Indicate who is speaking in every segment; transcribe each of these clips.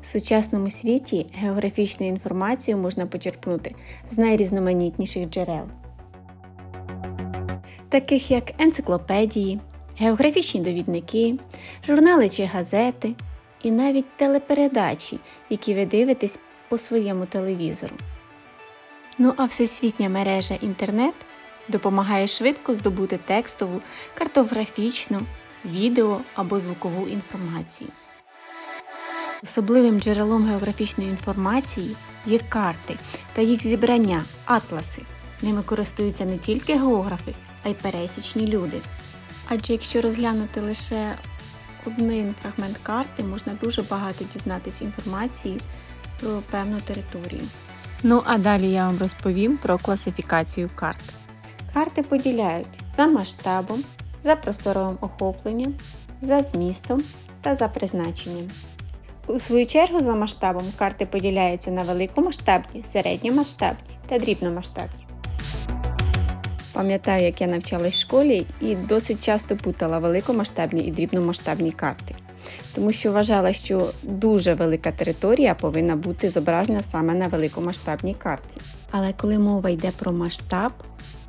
Speaker 1: В сучасному світі географічну інформацію можна почерпнути з найрізноманітніших джерел, таких як енциклопедії, географічні довідники, журнали чи газети, і навіть телепередачі, які ви дивитесь по своєму телевізору. Ну а всесвітня мережа інтернет допомагає швидко здобути текстову, картографічну, відео або звукову інформацію. Особливим джерелом географічної інформації є карти та їх зібрання атласи. Ними користуються не тільки географи, а й пересічні люди. Адже якщо розглянути лише один фрагмент карти, можна дуже багато дізнатися інформації про певну територію. Ну а далі я вам розповім про класифікацію карт. Карти поділяють за масштабом, за просторовим охопленням, за змістом та за призначенням. У свою чергу за масштабом карти поділяються на великомасштабні, середньомасштабні та дрібномасштабні. Пам'ятаю, як я навчалась в школі і досить часто путала великомасштабні і дрібномасштабні карти, тому що вважала, що дуже велика територія повинна бути зображена саме на великомасштабній карті. Але коли мова йде про масштаб,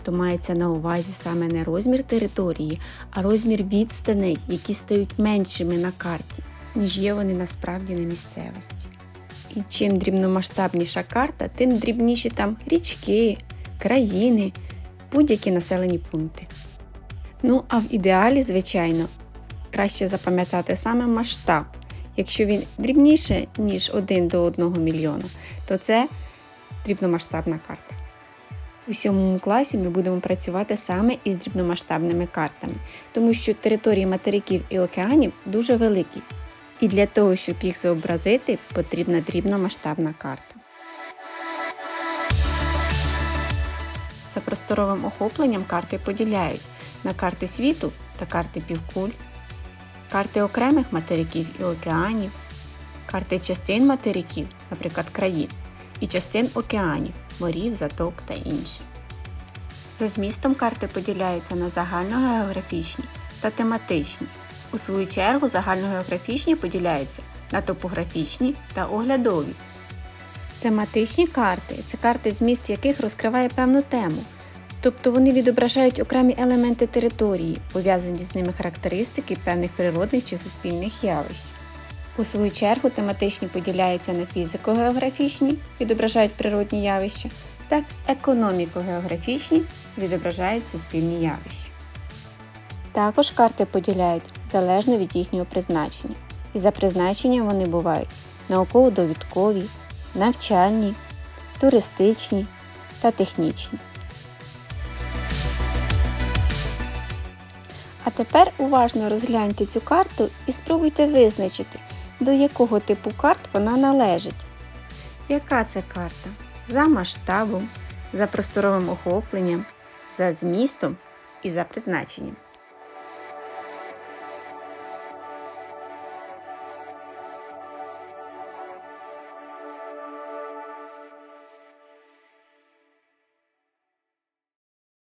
Speaker 1: то мається на увазі саме не розмір території, а розмір відстаней, які стають меншими на карті, ніж є вони насправді на місцевості. І чим дрібномасштабніша карта, тим дрібніші там річки, країни, будь-які населені пункти. Ну, а в ідеалі, звичайно, краще запам'ятати саме масштаб. Якщо він дрібніше, ніж 1 до 1 мільйона, то це дрібномасштабна карта. У сьомому класі ми будемо працювати саме із дрібномасштабними картами, тому що території материків і океанів дуже великі, і для того, щоб їх зобразити, потрібна дрібномасштабна карта. За просторовим охопленням карти поділяють на карти світу та карти півкуль, карти окремих материків і океанів, карти частин материків, наприклад, країн, і частин океанів, морів, заток та інші. За змістом карти поділяються на загальногеографічні та тематичні. У свою чергу загальногеографічні поділяються на топографічні та оглядові. Тематичні карти це карти, зміст яких розкриває певну тему, тобто вони відображають окремі елементи території, пов'язані з ними характеристики певних природних чи суспільних явищ. У свою чергу тематичні поділяються на фізико-географічні, відображають природні явища, та економіко-географічні відображають суспільні явища. Також карти поділяють залежно від їхнього призначення. І за призначенням вони бувають науково-довідкові, навчальні, туристичні та технічні. А тепер уважно розгляньте цю карту і спробуйте визначити, до якого типу карт вона належить. Яка це карта? За масштабом, за просторовим охопленням, за змістом і за призначенням.